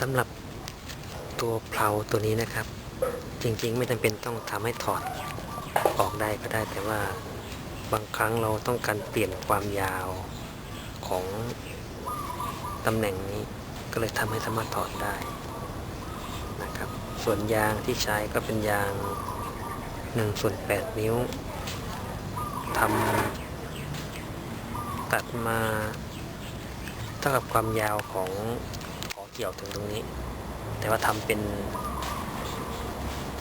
สำหรับตัวเพลาตัวนี้นะครับ จริงๆ ไม่จำเป็นต้องทำให้ถอดออกได้ก็ได้แต่ว่าบางครั้งเราต้องการเปลี่ยนความยาวของตำแหน่งนี้ก็เลยทำให้สามารถถอดได้นะครับ ส่วนยางที่ใช้ก็เป็นยาง1ส่วน8นิ้วทำตัดมาเท่ากับความยาวของ เกี่ยวถึงตรงนี้ แต่ว่าทำเป็น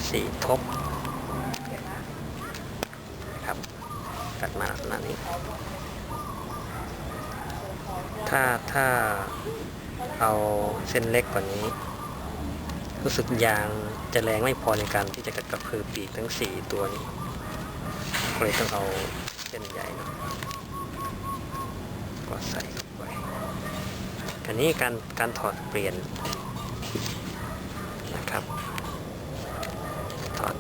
สีทบนะครับตัดมาลักษณะนี้ ถ้าถ้าเอาเส้นเล็กกว่านี้ รู้สึกยางจะแรงไม่พอในการที่จะกัดกระพือปีกทั้งสี่ตัวนี้ก็เลยต้องเอาเส้นใหญ่น่อยก็ใส่ นนี้การการถอดเปลี่ยนนะครับถอด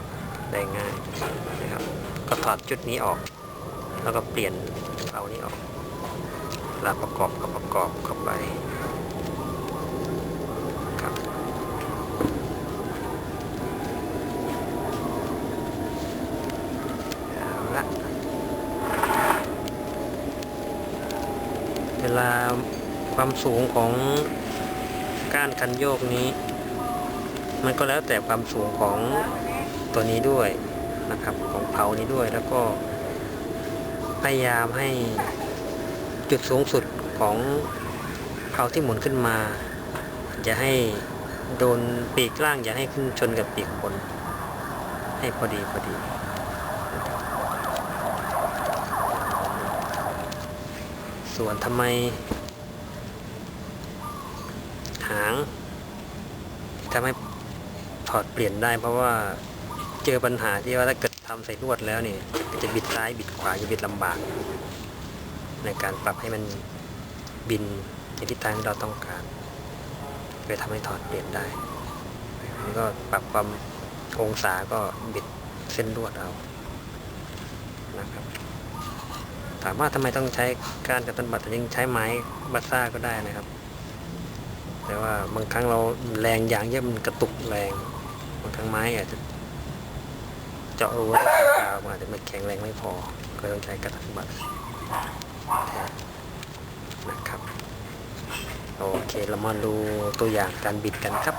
ได้ง่ายนะครับ ก็ถอดจุดนี้ออก แล้วก็เปลี่ยนเอานี้ออกแล้วประกอบกับประกอบเข้าไปครับเอาละเวลา ความสูงของก้านคันโยกนี้ มันก็แล้วแต่ความสูงของตัวนี้ด้วยนะครับของเผานี้ด้วยแล้วก็พยายามให้จุดสูงสุดของเผาที่หมุนขึ้นมาอย่าให้โดนปีกล่างอย่าให้ขึ้นชนกับปีกบนให้พอดีพอดีส่วนทำไมางทำให้ถอดเปลี่ยนได้ เพราะว่าเจอปัญหาที่ว่าถ้าเกิดทำใส่ลวดแล้วเนี่ยจะบิดซ้ายบิดขวาจะบิดลำบาก ในการปรับให้มันบินในทิศทางที่เราต้องการเลยทำให้ถอดเปลี่ยนได้มันก็ปรับความองศาก็บิดเส้นลวดเอานะครับถามว่าทำไมต้องใช้การกับต้นบัตรยังใช้ไม้บัตซ่าก็ได้นะครับ แต่ว่าบางครั้งเราแรงอย่างเยอะมันกระตุกแรง บางครั้งไม้อาจจะเจาะรูได้กาวมันอาจจะไม่แข็งแรงไม่พอ ก็ต้องใช้กระตันบัตรแทนนะครับ โอเคเรามาดูตัวอย่างการบิดกันครับ